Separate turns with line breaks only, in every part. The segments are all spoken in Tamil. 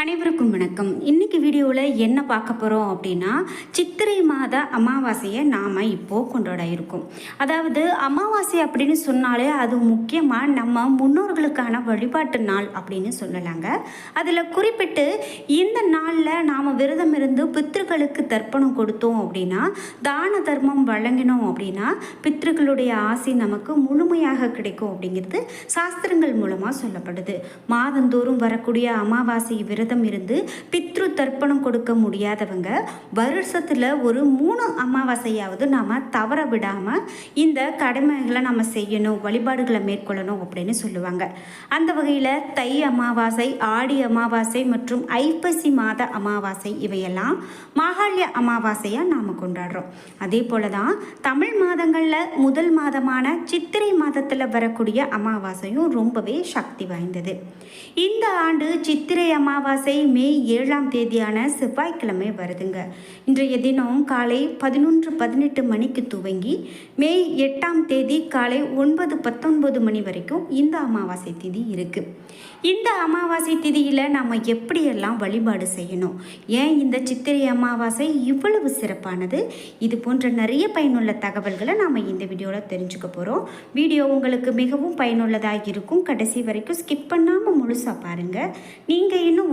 அனைவருக்கும் வணக்கம். இன்னைக்கு வீடியோவில் என்ன பார்க்க போகிறோம் அப்படின்னா சித்திரை மாத அமாவாசையை நாம் இப்போது கொண்டாட இருக்கோம் அதாவது அமாவாசை அப்படின்னு சொன்னாலே அது முக்கியமாக நம்ம முன்னோர்களுக்கான வழிபாட்டு நாள் அப்படின்னு சொல்லலாங்க. அதில் குறிப்பிட்டு இந்த நாளில் நாம் விரதம் இருந்து பித்திருக்களுக்கு தர்ப்பணம் கொடுத்தோம் அப்படின்னா தான தர்மம் வழங்கினோம் அப்படின்னா பித்திருக்களுடைய ஆசை நமக்கு முழுமையாக கிடைக்கும் அப்படிங்கிறது சாஸ்திரங்கள் மூலமாக சொல்லப்படுது. மாதந்தோறும் வரக்கூடிய அமாவாசை விரதம் இருந்து பித்ரு தர்ப்பணம் கொடுக்க முடியாதவங்க வருஷத்தில் ஒரு மூணு அமாவாசையாவது நாம் தவற விடாமல் இந்த கடமைகளை நம்ம செய்யணும் வழிபாடுகளை மேற்கொள்ளணும் அப்படின்னு சொல்லுவாங்க. அந்த வகையில் தை அமாவாசை ஆடி அமாவாசை மற்றும் ஐப்பசி மாத அமாவாசை இவையெல்லாம் மாகாளிய அமாவாசையாக நாம் கொண்டாடுறோம். அதே போல தான் தமிழ் மாதங்களில் முதல் மாதமான சித்திரை மாதத்தில் வரக்கூடிய அமாவாசையும் ரொம்பவே சக்தி வாய்ந்தது. இந்த ஆண்டு சித்திரை அமாவாசை மே ஏழாம் தேதியான செவ்வாய்க்கிழமை வருதுங்க. இன்றைய தினம் காலை பதினொன்று பதினெட்டு மணிக்கு துவங்கி மே எட்டாம் தேதி காலை ஒன்பது பத்தொன்பது மணி வரைக்கும் இந்த அமாவாசை திதி இருக்குது இந்த அமாவாசை திதியில் நாம் எப்படியெல்லாம் வழிபாடு செய்யணும்? ஏன் இந்த சித்திரை அமாவாசை இவ்வளவு சிறப்பானது? இது போன்ற நிறைய பயனுள்ள தகவல்களை நாம் இந்த வீடியோவில் தெரிஞ்சுக்க போகிறோம் வீடியோ உங்களுக்கு மிகவும் பயனுள்ளதாக இருக்கும். கடைசி வரைக்கும் ஸ்கிப் பண்ணாமல் முழுசாக பாருங்கள் நீங்கள் இன்னும்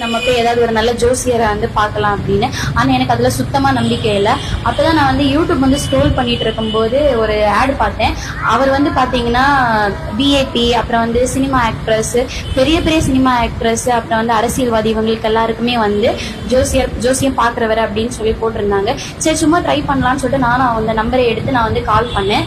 நமக்கு ஏதாவது ஒரு நல்ல ஜோசியரை வந்து பார்க்கலாம் அப்படின்னு. ஆனால் எனக்கு அதில் சுத்தமாக நம்பிக்கை இல்லை. அப்போ தான் நான் வந்து யூடியூப் வந்து ஸ்க்ரோல் பண்ணிட்டு இருக்கும்போது ஒரு ஆடு பார்த்தேன். அவர் வந்து பார்த்தீங்கன்னா பிஏபி அப்புறம் வந்து சினிமா ஆக்ட்ரஸ் பெரிய பெரிய சினிமா ஆக்ட்ரஸ் அப்புறம் வந்து அரசியல்வாதி இவங்களுக்கு எல்லாருக்குமே வந்து ஜோசியர் ஜோசியம் பார்க்குறவர் அப்படின்னு சொல்லி போட்டிருந்தாங்க. சரி சும்மா ட்ரை பண்ணலான்னு சொல்லிட்டு நானும் அந்த நம்பரை எடுத்து நான் வந்து கால் பண்ணேன்.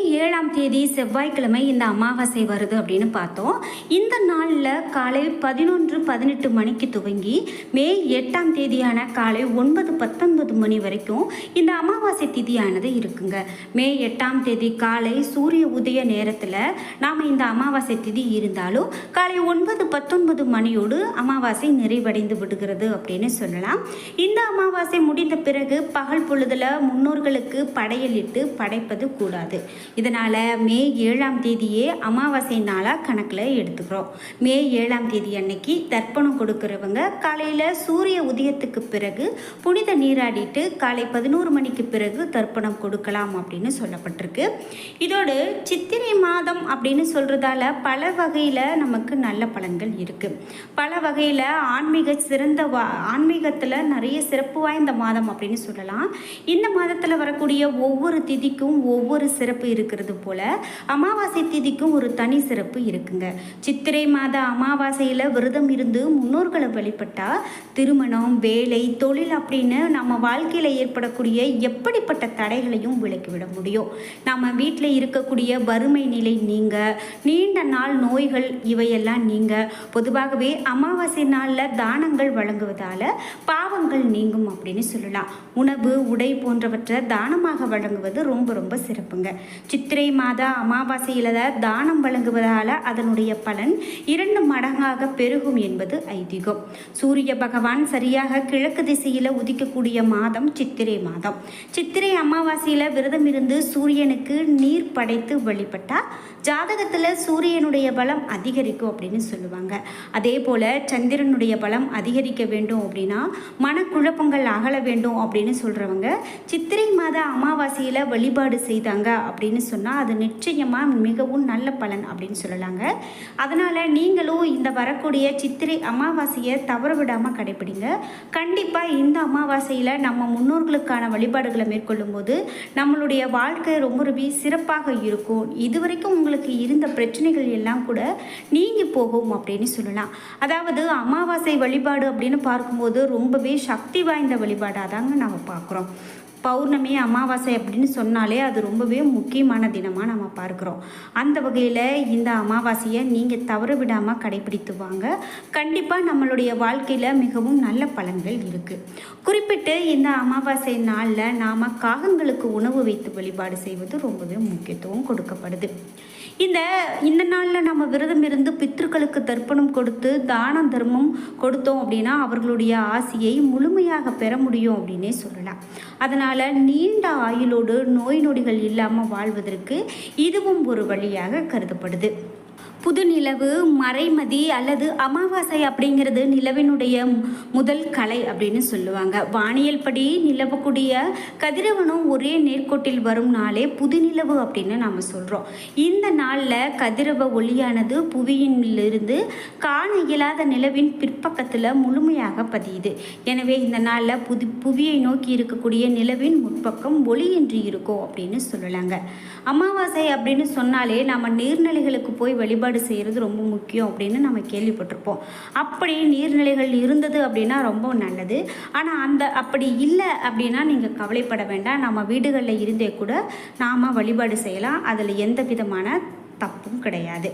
ஏழாம் தேதி செவ்வாய்க்கிழமை இந்த அமாவாசை வருது அப்படின்னு பார்த்தோம். இந்த நாளில் காலை பதினொன்று பதினெட்டு மணிக்கு துவங்கி மே எட்டாம் தேதியான காலை ஒன்பது பத்தொன்பது மணி வரைக்கும் இந்த அமாவாசை திதியானது இருக்குங்க. மே எட்டாம் தேதி காலை சூரிய உதய நேரத்தில் நாம் இந்த அமாவாசை திதி இருந்தாலும் காலை ஒன்பது பத்தொன்பது மணியோடு அமாவாசை நிறைவடைந்து விடுகிறது அப்படின்னு சொல்லலாம். இந்த அமாவாசை முடிந்த பிறகு பகல் பொழுதில் முன்னோர்களுக்கு படையலிட்டு படைப்பது கூடாது. இதனால் மே ஏழாம் தேதியே அமாவாசை நாளாக கணக்கில் எடுத்துக்கிறோம். மே ஏழாம் தேதி அன்னைக்கு தர்ப்பணம் கொடுக்குறவங்க காலையில் சூரிய உதயத்துக்கு பிறகு புனித நீராடிட்டு காலை பதினோரு மணிக்கு பிறகு தர்ப்பணம் கொடுக்கலாம் அப்படின்னு சொல்லப்பட்டிருக்கு. இதோடு சித்திரை மாதம் அப்படின்னு சொல்கிறதால பல வகையில் நமக்கு நல்ல பலன்கள் இருக்குது பல வகையில் ஆன்மீக சிறந்த வா ஆன்மீகத்தில் நிறைய சிறப்பு வாய்ந்த மாதம் அப்படின்னு சொல்லலாம். இந்த மாதத்தில் வரக்கூடிய ஒவ்வொரு திதிக்கும் ஒவ்வொரு சிறப்பு இருக்கிறது போல அமாவாசை திதிக்கும் ஒரு தனி சிறப்பு இருக்குங்க. சித்திரை மாத அமாவாசையில் விரதம் இருந்து முன்னோர்களை வழிபட்டால் திருமணம் வேலை தொழில் அப்படின்னு நம்ம வாழ்க்கையில் ஏற்படக்கூடிய எப்படிப்பட்ட தடைகளையும் விலக்கிவிட முடியும். நம்ம வீட்டில் இருக்கக்கூடிய வறுமை நிலை நீங்க நீண்ட நாள் நோய்கள் இவையெல்லாம் நீங்க. பொதுவாகவே அமாவாசை நாளில் தானங்கள் வழங்குவதால் பாவங்கள் நீங்கும் அப்படின்னு சொல்லலாம். உணவு உடை போன்றவற்றை தானமாக வழங்குவது ரொம்ப ரொம்ப சிறப்புங்க. சித்திரை சித்திரை மாத அமாவாசையில் தானம் வழங்குவதால் அதனுடைய பலன் இரண்டு மடங்காக பெருகும் என்பது ஐதீகம். சூரிய பகவான் சரியாக கிழக்கு திசையில் உதிக்கக்கூடிய மாதம் சித்திரை மாதம். சித்திரை அமாவாசையில் விரதம் இருந்து சூரியனுக்கு நீர் படைத்து வழிபட்டால் ஜாதகத்தில் சூரியனுடைய பலம் அதிகரிக்கும் அப்படின்னு சொல்லுவாங்க. அதே போல் சந்திரனுடைய பலம் அதிகரிக்க வேண்டும் அப்படின்னா மனக்குழப்பங்கள் அகல வேண்டும் அப்படின்னு சொல்கிறவங்க சித்திரை மாத அமாவாசையில் வழிபாடு செய்தாங்க அப்படின்னு சொன்னால் அது நிச்சயமாக மிகவும் நல்ல பலன் அப்படின்னு சொல்லலாங்க. அதனால் நீங்களும் இந்த வரக்கூடிய சித்திரை அமாவாசையை தவற விடாமல் கடைப்பிடிங்க கண்டிப்பாக இந்த அமாவாசையில் நம்ம முன்னோர்களுக்கான வழிபாடுகளை மேற்கொள்ளும் போது நம்மளுடைய வாழ்க்கை ரொம்ப ரொம்ப சிறப்பாக இருக்கும். இதுவரைக்கும் உங்களுக்கு இருந்த பிரச்சனைகள் எல்லாம் கூட நீங்கி போகும் அப்படின்னு சொல்லலாம். அதாவது அமாவாசை வழிபாடு அப்படின்னு பார்க்கும்போது ரொம்பவே சக்தி வாய்ந்த வழிபாடாக தாங்க நாம் பார்க்குறோம். பௌர்ணமி அமாவாசை அப்படின்னு சொன்னாலே அது ரொம்பவே முக்கியமான தினமாக நம்ம பார்க்குறோம். அந்த வகையில் இந்த அமாவாசையை நீங்கள் தவற விடாமல் கடைபிடித்து வாங்க. கண்டிப்பாக நம்மளுடைய வாழ்க்கையில் மிகவும் நல்ல பலன்கள் இருக்குது குறிப்பிட்டு இந்த அமாவாசை நாளில் நாம் காகங்களுக்கு உணவு வைத்து வழிபாடு செய்வது ரொம்பவே முக்கியத்துவம் கொடுக்கப்படுது. இந்த இந்த நாளில் நம்ம விரதம் இருந்து பித்ருக்களுக்கு தர்ப்பணம் கொடுத்து தானம் தர்மம் கொடுத்தோம் அப்படின்னா அவர்களுடைய ஆசையை முழுமையாக பெற முடியும் அப்படின்னே சொல்லலாம். அதனால் நீண்ட ஆயுளோடு நோய் நொடிகள் இல்லாமல் வாழ்வதற்கு இதுவும் ஒரு வழியாக கருதப்படுது. புது நிலவு மறைமதி அல்லது அமாவாசை அப்படிங்கிறது நிலவினுடைய முதல் கலை அப்படின்னு சொல்லுவாங்க. வானியல் படி நிலவக்கூடிய கதிரவனும் ஒரே நேர்கோட்டில் வரும் நாளே புது நிலவு அப்படின்னு நாம் சொல்கிறோம் இந்த நாளில் கதிரவ ஒளியானது புவியிலிருந்து காண இயலாத நிலவின் பிற்பக்கத்தில் முழுமையாக பதியுது. எனவே இந்த நாளில் புது புவியை நோக்கி இருக்கக்கூடிய நிலவின் முற்பக்கம் ஒளியின்றி இருக்கும் அப்படின்னு சொல்லலாங்க. அமாவாசை அப்படின்னு சொன்னாலே நம்ம நீர்நிலைகளுக்கு போய் வழிபாடு செய்கிறது ரொம்ப முக்கியம் அப்படின்னு நம்ம கேள்விப்பட்டிருப்போம். அப்படி நீர்நிலைகள் இருந்தது அப்படின்னா ரொம்ப நல்லது. ஆனால் அந்த அப்படி இல்லை அப்படின்னா நீங்கள் கவலைப்பட வேண்டாம். நம்ம வீடுகளில் இருந்தே கூட நாம் வழிபாடு செய்யலாம். அதில் எந்த விதமான தப்பும் கிடையாது.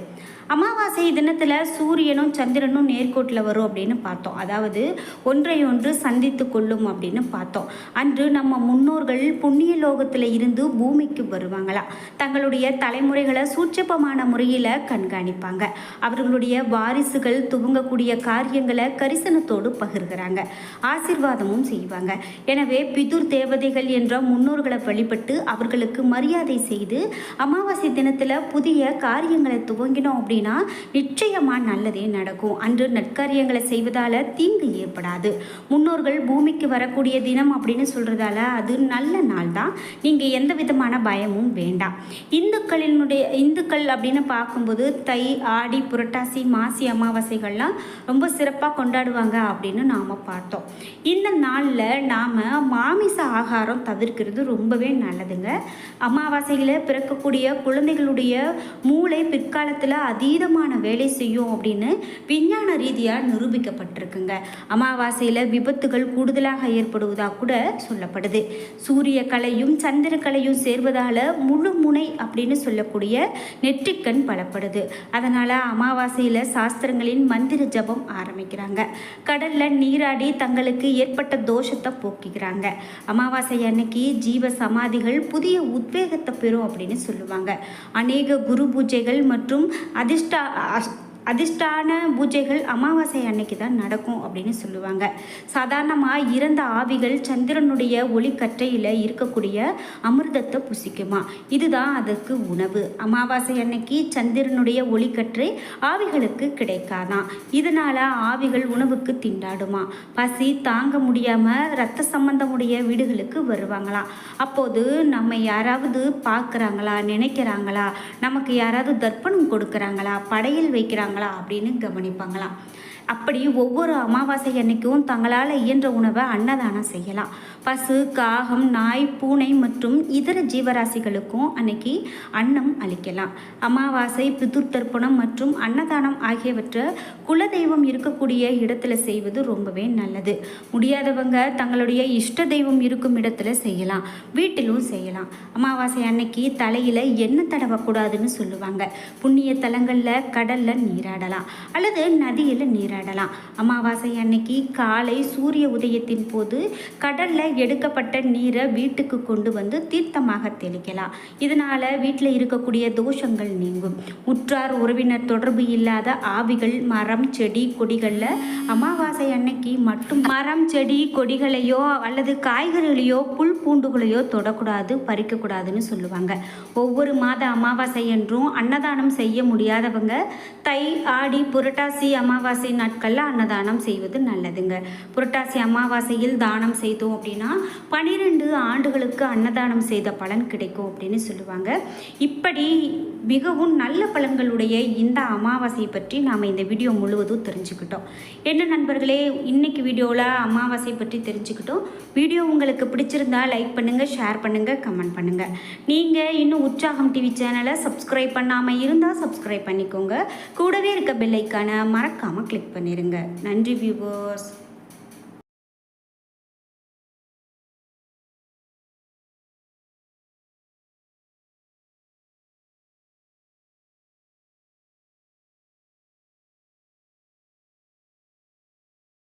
அமாவாசை தினத்தில் சூரியனும் சந்திரனும் நேர்கோட்டில் வரும் அப்படின்னு பார்த்தோம். அதாவது ஒன்றை ஒன்று சந்தித்து கொள்ளும் அப்படின்னு பார்த்தோம். அன்று நம்ம முன்னோர்கள் புண்ணிய லோகத்தில் இருந்து பூமிக்கு வருவாங்களா? தங்களுடைய தலைமுறைகளை சூட்சபமான முறையில் கண்காணிப்பாங்க. அவர்களுடைய வாரிசுகள் துவங்கக்கூடிய காரியங்களை கரிசனத்தோடு பகிர்கிறாங்க. ஆசீர்வாதமும் செய்வாங்க. எனவே பிதுர் தேவதைகள் என்ற முன்னோர்களை வழிபட்டு அவர்களுக்கு மரியாதை செய்து அமாவாசை தினத்தில் புதிய காரியங்களை துவங்கினோம் அப்படின்னு நிச்சயமாக நல்லதே நடக்கும். அன்று நற்காரியங்களை செய்வதால் தீங்கு ஏற்படாது. முன்னோர்கள் பூமிக்கு வரக்கூடிய தினம் அப்படின்னு சொல்கிறதால அது நல்ல நாள் தான். நீங்கள் எந்த விதமான பயமும் வேண்டாம். இந்துக்களினுடைய இந்துக்கள் அப்படின்னு பார்க்கும்போது தை ஆடி புரட்டாசி மாசி அமாவாசைகள்லாம் ரொம்ப சிறப்பாக கொண்டாடுவாங்க அப்படின்னு நாம் பார்த்தோம். இந்த நாளில் நாம் மாமிச ஆகாரம் தவிர்க்கிறது ரொம்பவே நல்லதுங்க. அமாவாசையில் பிறக்கக்கூடிய குழந்தைகளுடைய மூளை பிற்காலத்தில் அதீதமான வேலை செய்யும் அப்படின்னு விஞ்ஞான ரீதியாக நிரூபிக்கப்பட்டிருக்குங்க. அமாவாசையில் விபத்துகள் கூடுதலாக ஏற்படுவதாக கூட சொல்லப்படுது. சூரிய கலையும் சந்திர கலையும் சேர்வதால் முழு முனை அப்படின்னு சொல்லக்கூடிய நெற்றிக்கண் பலப்படுது. அதனால் அமாவாசையில் சாஸ்திரங்களின் மந்திர ஜபம் ஆரம்பிக்கிறாங்க. கடலில் நீராடி தங்களுக்கு ஏற்பட்ட தோஷத்தை போக்கிக்கிறாங்க. அமாவாசை அன்னைக்கு ஜீவ சமாதிகள் புதிய உத்வேகத்தை பெறும் அப்படின்னு சொல்லுவாங்க. அநேக குரு பூஜைகள் மற்றும் está அதிர்ஷ்டான பூஜைகள் அமாவாசை அன்னைக்கு தான் நடக்கும் அப்படின்னு சொல்லுவாங்க. சாதாரணமாக இறந்த ஆவிகள் சந்திரனுடைய ஒளிக்கற்றையில் இருக்கக்கூடிய அமிர்தத்தை புசிக்குமா? இதுதான் அதற்கு உணவு. அமாவாசை அன்னைக்கு சந்திரனுடைய ஒளிக்கற்றை ஆவிகளுக்கு கிடைக்காதான் இதனால் ஆவிகள் உணவுக்கு திண்டாடுமா? பசி தாங்க முடியாமல் ரத்த சம்பந்தமுடைய வீடுகளுக்கு வருவாங்களாம் அப்போது நம்ம யாராவது பார்க்குறாங்களா? நினைக்கிறாங்களா? நமக்கு யாராவது தர்ப்பணம் கொடுக்குறாங்களா? படையல் வைக்கிறாங்களா? அப்படின்னு கவனிப்பாங்களாம். அப்படி ஒவ்வொரு அமாவாசை அன்னைக்கும் தங்களால் இயன்ற உணவை அன்னதானம் செய்யலாம். பசு காகம் நாய் பூனை மற்றும் இதர ஜீவராசிகளுக்கும் அன்னைக்கு அன்னம் அளிக்கலாம். அமாவாசை பிதுர் தர்ப்பணம் மற்றும் அன்னதானம் ஆகியவற்றை குலதெய்வம் இருக்கக்கூடிய இடத்துல செய்வது ரொம்பவே நல்லது. முடியாதவங்க தங்களுடைய இஷ்ட தெய்வம் இருக்கும் இடத்துல செய்யலாம். வீட்டிலும் செய்யலாம். அமாவாசை அன்னைக்கு தலையில் எண்ணெய் தடவக்கூடாதுன்னு சொல்லுவாங்க. புண்ணிய தலங்களில் கடலில் நீராடலாம். அல்லது நதியில் நீராடலாம். அமாவாசை அன்னைக்கு காலை சூரிய உதயத்தின் போது கடலில் எடுக்கப்பட்ட நீரை வீட்டுக்கு கொண்டு வந்து தீர்த்தமாக தெளிக்கலாம். இதனால் வீட்டில் இருக்கக்கூடிய தோஷங்கள் நீங்கும். உற்றார் உறவினர் தொடர்பு இல்லாத ஆவிகள் மரம் செடி கொடிகளில் அமாவாசை அன்னைக்கு மட்டும் மரம் செடி கொடிகளையோ அல்லது காய்கறிகளையோ புல் பூண்டுகளையோ தொடக்கூடாது பறிக்கக்கூடாதுன்னு சொல்லுவாங்க. ஒவ்வொரு மாத அமாவாசை என்றும் அன்னதானம் செய்ய முடியாதவங்க தை ஆடி புரட்டாசி அமாவாசை நாட்களில் அன்னதானம் செய்வது நல்லதுங்க. புரட்டாசி அமாவாசையில் தானம் செய்தோம் அப்படின்னா பனிரெண்டு ஆண்டுகளுக்கு அன்னதானம் செய்த பலன் கிடைக்கும் அப்படின்னு சொல்லுவாங்க. இப்படி மிகவும் நல்ல பலன்களுடைய இந்த அமாவாசையை பற்றி நாம் இந்த வீடியோ முழுவதும் தெரிஞ்சுக்கிட்டோம். என்ன நண்பர்களே இன்னைக்கு வீடியோவில் அமாவாசை பற்றி தெரிஞ்சுக்கிட்டோம். வீடியோ உங்களுக்கு பிடிச்சிருந்தா லைக் பண்ணுங்கள் ஷேர் பண்ணுங்கள் கமெண்ட் பண்ணுங்கள் நீங்கள் இன்னும் உற்சாகம் டிவி சேனலை சப்ஸ்கிரைப் பண்ணாமல் இருந்தால் சப்ஸ்கிரைப் பண்ணிக்கோங்க. கூடவே இருக்க பெல்லைக்கான மறக்காமல் கிளிக் பண்ணிடுங்க நன்றி வியூவர்ஸ்